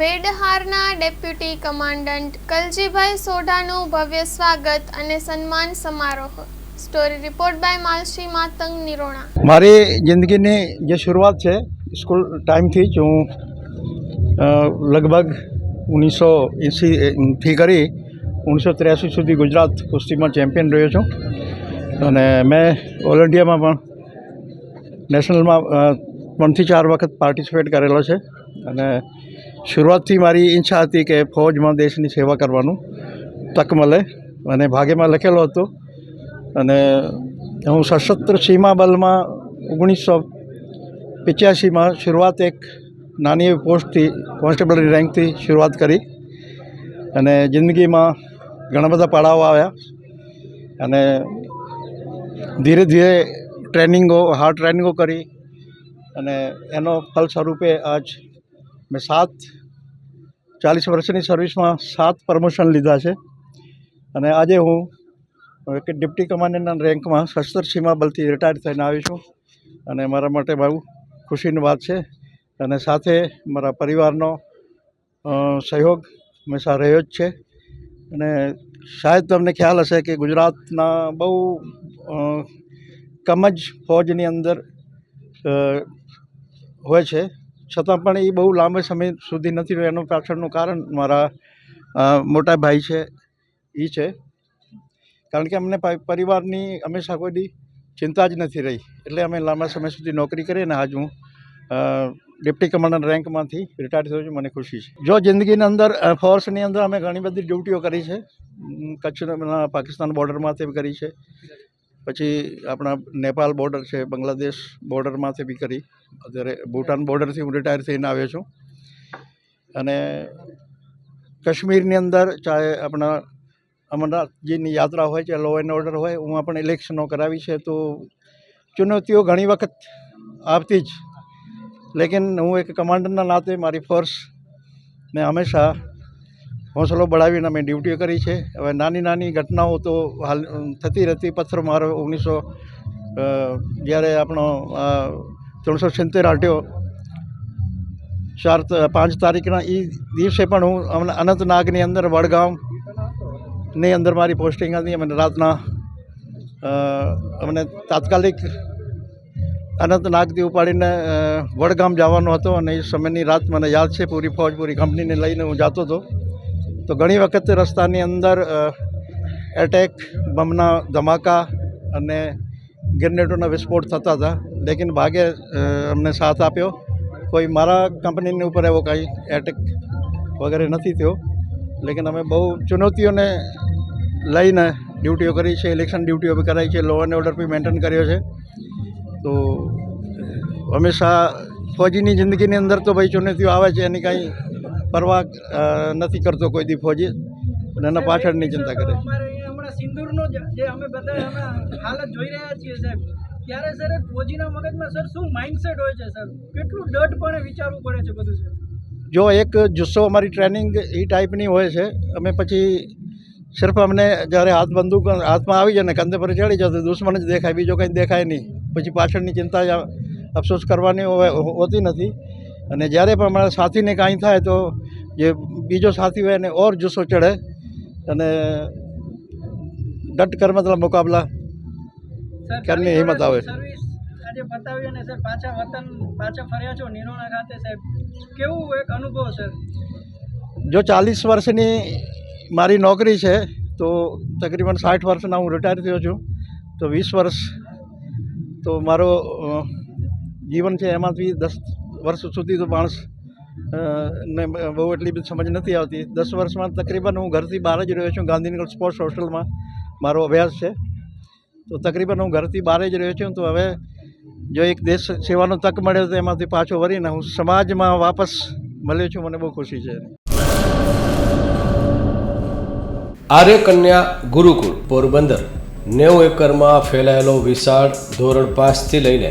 વેડહારના deputy commandant Kaljibhai સોઢાનું ભવ્ય સ્વાગત અને સન્માન સમારોહ. Story report by Malshi Matang Nirona. મારી જિંદગીની જે શરૂઆત છે, સ્કૂલ ટાઈમથી જ હું લગભગ ઓગણીસો એંસીથી કરી ઓગણીસો ત્ર્યાસી સુધી ગુજરાત કુસ્તીમાં ચેમ્પિયન રહ્યો છું. અને મેં ઓલ ઇન્ડિયામાં પણ નેશનલમાં ત્રણથી ચાર વખત પાર્ટિસિપેટ કરેલો છે. અને શરૂઆતથી મારી ઈચ્છા હતી કે ફૌજમાં દેશની સેવા કરવાનું તક મળે અને ભાગ્યમાં લખેલો હતો. અને હું સશસ્ત્ર સીમા બલમાં ઓગણીસો પચ્યાસીમાં શરૂઆત એક નાની એવી પોસ્ટથી કોન્સ્ટેબલની રેન્કથી શરૂઆત કરી અને જિંદગીમાં ઘણા બધા પડાવો આવ્યા. અને ધીરે ધીરે ટ્રેનિંગો, હાર્ડ ટ્રેનિંગો કરી અને એનો ફલ સ્વરૂપે આજ મેં સાત ચાલીસ વર્ષની સર્વિસમાં સાત પ્રમોશન લીધા છે. અને આજે હું એક ડિપ્ટી કમાન્ડરના રેન્કમાં સશસ્ત્ર સીમા બલથી રિટાયર થઈને આવી છું. અને મારા માટે બહુ ખુશીની વાત છે. અને સાથે મારા પરિવારનો સહયોગ હંમેશા રહ્યો જ છે. અને શાયદ તમને ખ્યાલ હશે કે ગુજરાતના બહુ કમ જ ફૌજની અંદર હોય છે. છતાં પણ એ બહુ લાંબા સમય સુધી નથી રહ્યો. એનું પાછળનું કારણ મારા મોટા ભાઈ છે એ છે. કારણ કે અમને પરિવારની હંમેશા કોઈ ચિંતા જ નથી રહી. એટલે અમે લાંબા સમય સુધી નોકરી કરી અને આજ હું ડેપ્ટી કમાન્ડર રેન્કમાંથી રિટાયર થયો છું. મને ખુશી છે. જો જિંદગીની અંદર ફોર્સની અંદર અમે ઘણી બધી ડ્યુટીઓ કરી છે. કચ્છના પાકિસ્તાન બોર્ડરમાંથી કરી છે. પછી આપણા નેપાલ બોર્ડર છે, બાંગ્લાદેશ બોર્ડરમાંથી બી કરી. અત્યારે ભૂટાન બોર્ડરથી હું રિટાયર થઈને આવ્યો છું. અને કાશ્મીરની અંદર ચાહે આપણા અમરનાથજીની યાત્રા હોય છે લો એન્ડ ઓર્ડર હોય, હું પણ ઇલેક્શનો કરાવી છે, તો ચુનૌતીઓ ઘણી વખત આવતી જ. લેકિન હું એક કમાન્ડરના નાતે મારી ફોર્સ ને હંમેશા હોંસલો બળાવીને અમે ડ્યુટીઓ કરી છે. હવે નાની નાની ઘટનાઓ તો હાલ થતી રહેતી પથ્થર મારો ઓગણીસો જ્યારે આપણો ત્રણસો સિત્તેર આટ્યો ચાર, પાંચ તારીખના એ દિવસે પણ હું અમને અનંતનાગની અંદર વડગામની અંદર મારી પોસ્ટિંગ હતી. અમને રાતના અમને તાત્કાલિક અનંતનાગથી ઉપાડીને વડગામ જવાનો હતો. અને એ સમયની રાત મને યાદ છે. પૂરી ફૌજ, પૂરી કંપનીને લઈને હું જતો હતો. તો ઘણી વખત રસ્તાની અંદર એટેક બમના ધમાકા અને ગ્રેનેડોના વિસ્ફોટ થતા હતા. લેકિન ભાગે અમને સાથ આપ્યો. કોઈ મારા કંપનીની ઉપર એવો કાંઈ એટેક વગેરે નથી થયો. લેકિન અમે બહુ ચુનૌતીઓને લઈને ડ્યુટીઓ કરી છે ઇલેક્શન ડ્યુટીઓ બી કરાઈ છે લો એન્ડ ઓર્ડર બી મેન્ટેન કર્યો છે. તો હંમેશા ફૌજીની જિંદગીની અંદર તો ભાઈ ચુનૌતીઓ આવે છે, એની કાંઈ પરવા નથી કરતો કોઈ દી ફોજી. અને એના પાછળની ચિંતા કરે. અમારે અહીંયા હમણાં સિંદૂરનો જે અમે બધા હાલત જોઈ રહ્યા છીએ સાહેબ ત્યારે સર ફોજીના મગજમાં સર શું માઇન્ડસેટ હોય છે સર કેટલું ડટપણે વિચારવું પડે છે બધું જો એક જુસ્સો અમારી ટ્રેનિંગ એ ટાઈપની હોય છે અમે પછી સિર્ફ અમને જ્યારે હાથ બંદૂક હાથમાં આવી જાય ને કંધે પર ચડી જાય તો દુશ્મન જ દેખાય બીજો કંઈ દેખાય નહીં. પછી પાછળની ચિંતા અફસોસ કરવાની હોતી નથી. અને જ્યારે પણ મારા સાથીને કાંઈ થાય તો જે બીજો સાથી હોય એને ઓર જુસ્સો ચડે અને ડટ કર મતલબ મુકાબલા ક્યારની હિંમત આવે આજે સર પાછા વતન પાછા ફર્યા છો નિરોણા ખાતે સાહેબ. કેવું એક અનુભવ સર જો ચાલીસ વર્ષની મારી નોકરી છે તો તકરીબન સાઠ વર્ષના હું રિટાયર થયો છું. તો વીસ વર્ષ તો મારો જીવન છે એમાંથી દસ વર્ષ સુધી તો માણસ ને બહુ એટલી બધી સમજ નથી આવતી. દસ વર્ષમાં તકરીબન હું ઘરથી બહાર જ રહ્યો છું, ગાંધીનગર સ્પોર્ટ્સ હોસ્ટેલમાં મારો અભ્યાસ છે. તો તકરીબન હું ઘરથી બહાર જ રહ્યો છું, તો હવે જો એક દેશ સેવાનો તક મળ્યો તો એમાંથી પાછો વળીને હું સમાજમાં વાપસ મળ્યો છું, મને બહુ ખુશી છે. આર્ય કન્યા ગુરુકુળ પોરબંદર, નેવું એકરમાં ફેલાયેલો વિશાળ ધોરણ પાંચથી લઈને